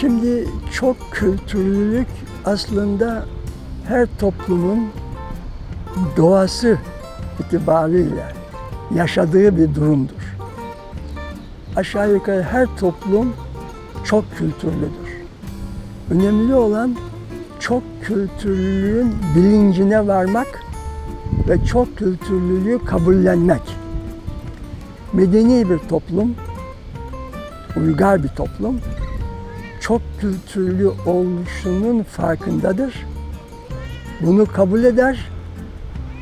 Şimdi çok kültürlülük aslında her toplumun doğası itibariyle yaşadığı bir durumdur. Aşağı yukarı her toplum çok kültürlüdür. Önemli olan çok kültürlülüğün bilincine varmak ve çok kültürlülüğü kabullenmek. Medeni bir toplum, uygar bir toplum, çok kültürlü oluşunun farkındadır. Bunu kabul eder,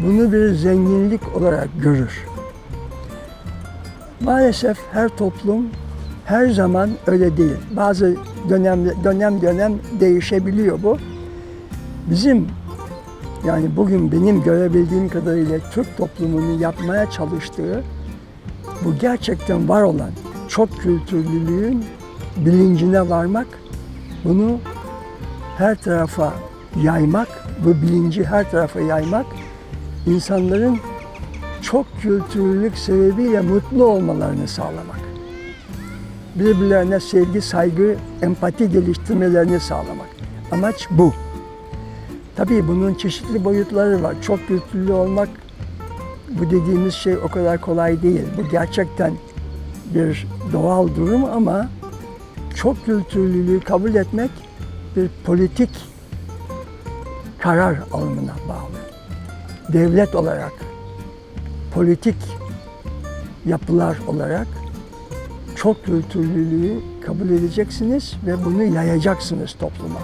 bunu bir zenginlik olarak görür. Maalesef her toplum her zaman öyle değil. Bazı dönem dönem dönem değişebiliyor bu. Bizim yani bugün benim görebildiğim kadarıyla Türk toplumunun yapmaya çalıştığı bu gerçekten var olan çok kültürlülüğün bilincine varmak, bunu her tarafa yaymak, bu bilinci her tarafa yaymak, insanların çok kültürlülük sebebiyle mutlu olmalarını sağlamak. Birbirlerine sevgi, saygı, empati geliştirmelerini sağlamak. Amaç bu. Tabii bunun çeşitli boyutları var. Çok kültürlü olmak bu dediğimiz şey o kadar kolay değil. Bu gerçekten bir doğal durum ama çok kültürlülüğü kabul etmek bir politik karar alımına bağlı. Devlet olarak, politik yapılar olarak çok kültürlülüğü kabul edeceksiniz ve bunu yayacaksınız topluma.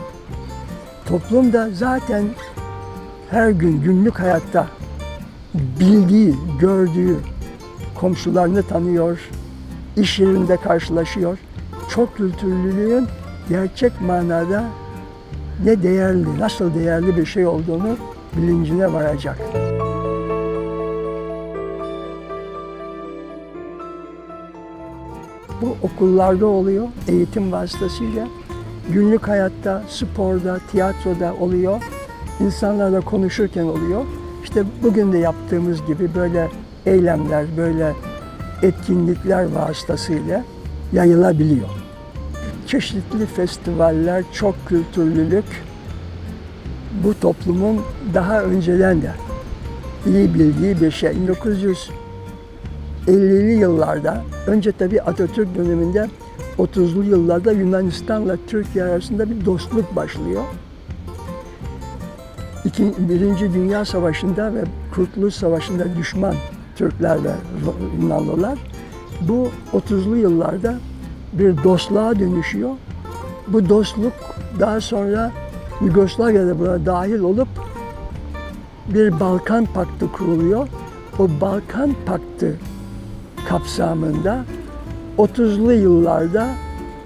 Toplum da zaten her gün günlük hayatta bildiği, gördüğü, komşularını tanıyor, iş yerinde karşılaşıyor. Çok kültürlülüğün gerçek manada ne değerli, nasıl değerli bir şey olduğunu bilincine varacak. Bu okullarda oluyor, eğitim vasıtasıyla. Günlük hayatta, sporda, tiyatroda oluyor. İnsanlarla konuşurken oluyor. İşte bugün de yaptığımız gibi böyle eylemler, böyle etkinlikler vasıtasıyla yayılabiliyor. Çeşitli festivaller, çok kültürlülük bu toplumun daha önceden de iyi bildiği bir şey. 1950'li yıllarda, önce tabii Atatürk döneminde 30'lu yıllarda Yunanistan'la Türkiye arasında bir dostluk başlıyor. İkinci, Birinci Dünya Savaşı'nda ve Kurtuluş Savaşı'nda düşman Türkler ve Yunanlılar bu 30'lu yıllarda bir dostluğa dönüşüyor. Bu dostluk daha sonra Yugoslavya'da buna dahil olup bir Balkan Paktı kuruluyor. O Balkan Paktı kapsamında 30'lu yıllarda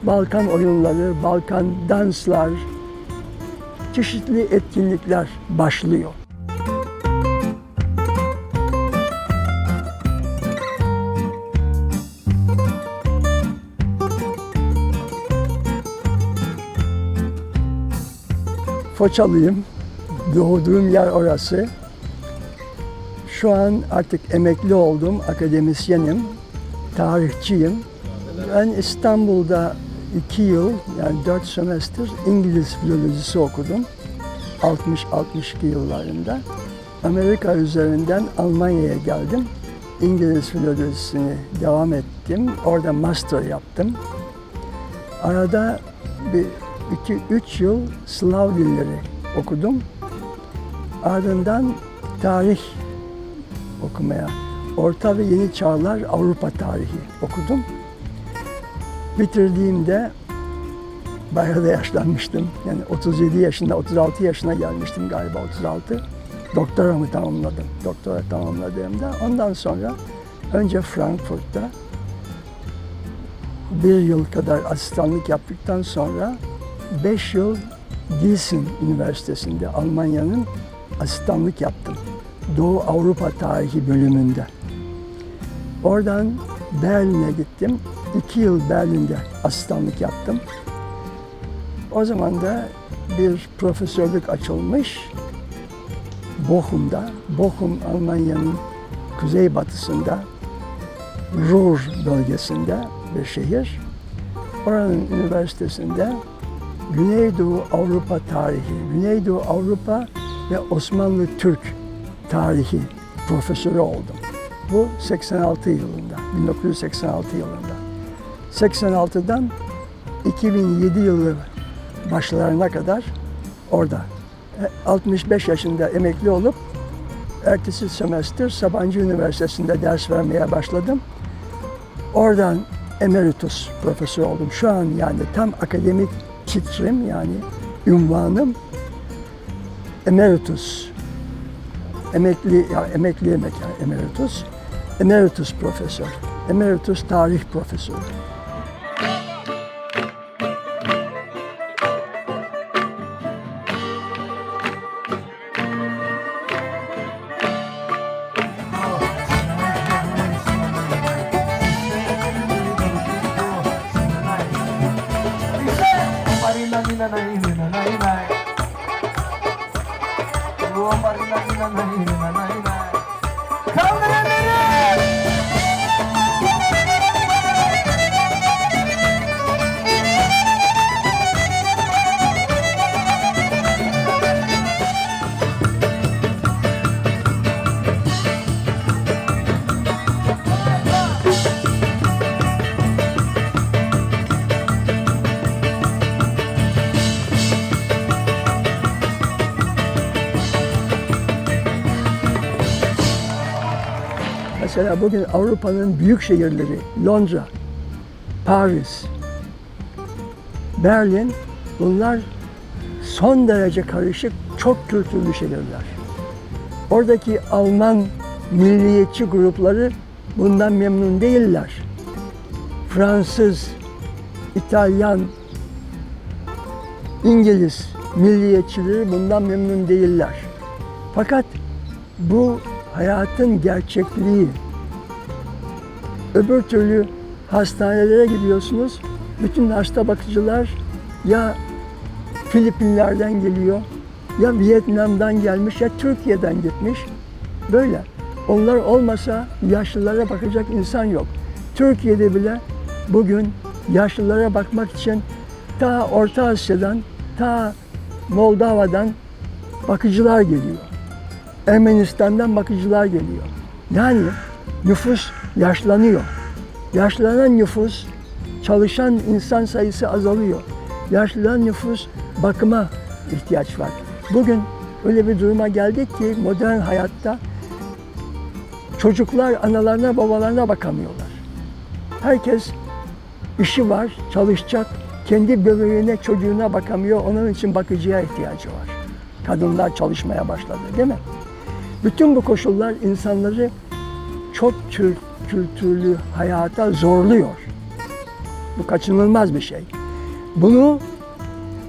Balkan oyunları, Balkan danslar, çeşitli etkinlikler başlıyor. Foçalıyım. Doğduğum yer orası. Şu an artık emekli oldum, akademisyenim, tarihçiyim. Ben İstanbul'da iki yıl, yani dört semester İngiliz filolojisi okudum. 60-62 yıllarında. Amerika üzerinden Almanya'ya geldim. İngiliz filolojisini devam ettim. Orada master yaptım. Arada bir iki, üç yıl Slav dilleri okudum. Ardından tarih okumaya, Orta ve Yeni Çağlar Avrupa tarihi okudum. Bitirdiğimde bayağı da yaşlanmıştım. Yani 37 yaşında, 36 yaşına gelmiştim galiba 36. Doktoramı tamamladım. Doktora tamamladığımda ondan sonra önce Frankfurt'ta bir yıl kadar asistanlık yaptıktan sonra beş yıl Gießen Üniversitesi'nde Almanya'nın asistanlık yaptım. Doğu Avrupa Tarihi bölümünde. Oradan Berlin'e gittim. İki yıl Berlin'de asistanlık yaptım. O zaman da bir profesörlük açılmış. Bochum'da, Bochum Almanya'nın kuzeybatısında, Ruhr bölgesinde bir şehir. Oranın üniversitesinde Güneydoğu Avrupa tarihi, Güneydoğu Avrupa ve Osmanlı Türk tarihi profesörü oldum. Bu 86 yılında, 1986 yılında. 86'dan 2007 yılı başlarına kadar orada. E, 65 yaşında emekli olup ertesi semester Sabancı Üniversitesi'nde ders vermeye başladım. Oradan emeritus profesör oldum. Şu an yani tam akademik titrim yani ünvanım emeritus. Emekli, ya emekli demek yani emeritus. Emeritus profesör. Emeritus tarih profesörü. নাই নাই Mesela bugün Avrupa'nın büyük şehirleri Londra, Paris, Berlin bunlar son derece karışık, çok kültürlü şehirler. Oradaki Alman milliyetçi grupları bundan memnun değiller. Fransız, İtalyan, İngiliz milliyetçileri bundan memnun değiller. Fakat bu hayatın gerçekliği. Öbür türlü hastanelere gidiyorsunuz. Bütün hasta bakıcılar ya Filipinler'den geliyor, ya Vietnam'dan gelmiş, ya Türkiye'den gitmiş. Böyle. Onlar olmasa yaşlılara bakacak insan yok. Türkiye'de bile bugün yaşlılara bakmak için ta Orta Asya'dan, ta Moldova'dan bakıcılar geliyor. Ermenistan'dan bakıcılar geliyor. Yani nüfus yaşlanıyor. Yaşlanan nüfus, çalışan insan sayısı azalıyor. Yaşlanan nüfus bakıma ihtiyaç var. Bugün öyle bir duruma geldik ki modern hayatta çocuklar analarına babalarına bakamıyorlar. Herkes işi var, çalışacak, kendi bebeğine çocuğuna bakamıyor. Onun için bakıcıya ihtiyacı var. Kadınlar çalışmaya başladı değil mi? Bütün bu koşullar insanları çok tür- kültürlü hayata zorluyor. Bu kaçınılmaz bir şey. Bunu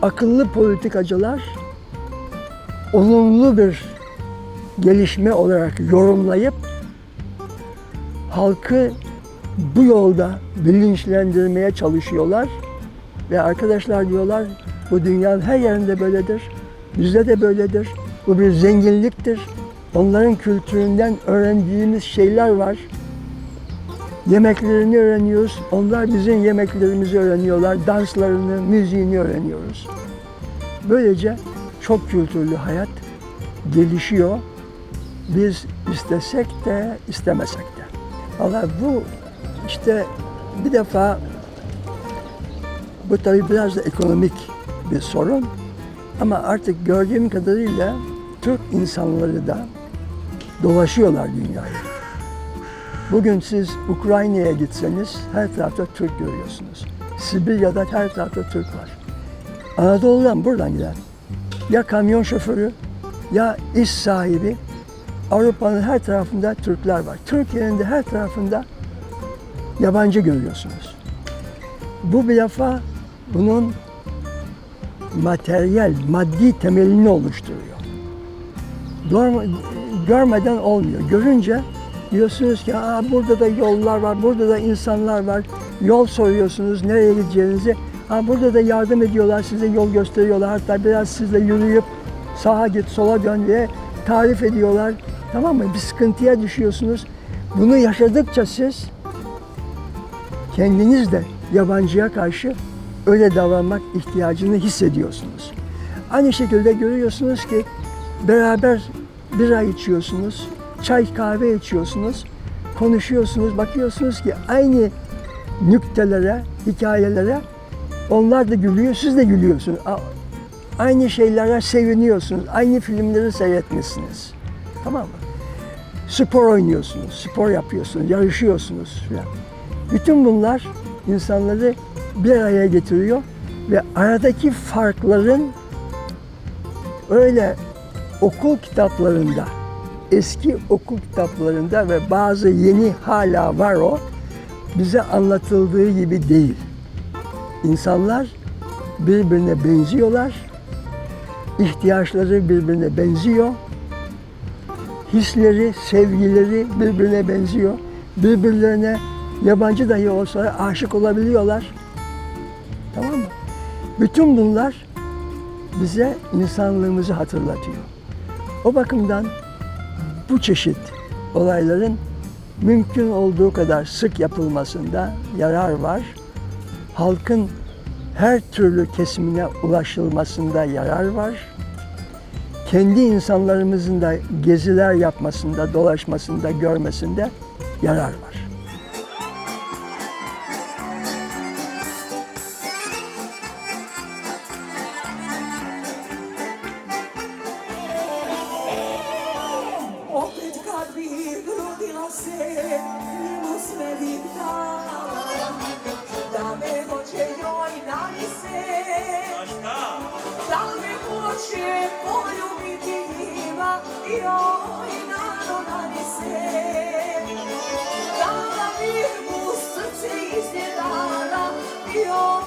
akıllı politikacılar olumlu bir gelişme olarak yorumlayıp halkı bu yolda bilinçlendirmeye çalışıyorlar ve arkadaşlar diyorlar bu dünyanın her yerinde böyledir. Bizde de böyledir. Bu bir zenginliktir. Onların kültüründen öğrendiğimiz şeyler var. Yemeklerini öğreniyoruz. Onlar bizim yemeklerimizi öğreniyorlar. Danslarını, müziğini öğreniyoruz. Böylece çok kültürlü hayat gelişiyor. Biz istesek de istemesek de. Valla bu işte bir defa bu tabii biraz da ekonomik bir sorun. Ama artık gördüğüm kadarıyla Türk insanları da dolaşıyorlar dünyayı. Bugün siz Ukrayna'ya gitseniz her tarafta Türk görüyorsunuz. Sibirya'da her tarafta Türk var. Anadolu'dan buradan giden ya kamyon şoförü ya iş sahibi Avrupa'nın her tarafında Türkler var. Türkiye'nin de her tarafında yabancı görüyorsunuz. Bu bir defa bunun materyal, maddi temelini oluşturuyor. Görmeden olmuyor. Görünce diyorsunuz ki Aa, burada da yollar var, burada da insanlar var. Yol soruyorsunuz nereye gideceğinizi. Aa, burada da yardım ediyorlar, size yol gösteriyorlar. Hatta biraz sizle yürüyüp sağa git, sola dön diye tarif ediyorlar. Tamam mı? Bir sıkıntıya düşüyorsunuz. Bunu yaşadıkça siz kendiniz de yabancıya karşı öyle davranmak ihtiyacını hissediyorsunuz. Aynı şekilde görüyorsunuz ki beraber bira içiyorsunuz, çay kahve içiyorsunuz, konuşuyorsunuz, bakıyorsunuz ki aynı nüktelere, hikayelere onlar da gülüyor, siz de gülüyorsunuz. Aynı şeylere seviniyorsunuz, aynı filmleri seyretmişsiniz. Tamam mı? Spor oynuyorsunuz, spor yapıyorsunuz, yarışıyorsunuz filan. Bütün bunlar insanları bir araya getiriyor ve aradaki farkların öyle okul kitaplarında, eski okul kitaplarında ve bazı yeni hala var o, bize anlatıldığı gibi değil. İnsanlar birbirine benziyorlar, ihtiyaçları birbirine benziyor, hisleri, sevgileri birbirine benziyor. Birbirlerine yabancı dahi olsa aşık olabiliyorlar. Tamam mı? Bütün bunlar bize insanlığımızı hatırlatıyor. O bakımdan bu çeşit olayların mümkün olduğu kadar sık yapılmasında yarar var. Halkın her türlü kesimine ulaşılmasında yarar var. Kendi insanlarımızın da geziler yapmasında, dolaşmasında, görmesinde yarar var. Se, njemu sve vidla, da me hoće joj navise, da me hoće poljubiti njima, joj nano navise, da bi mu srce iznjedala, joj,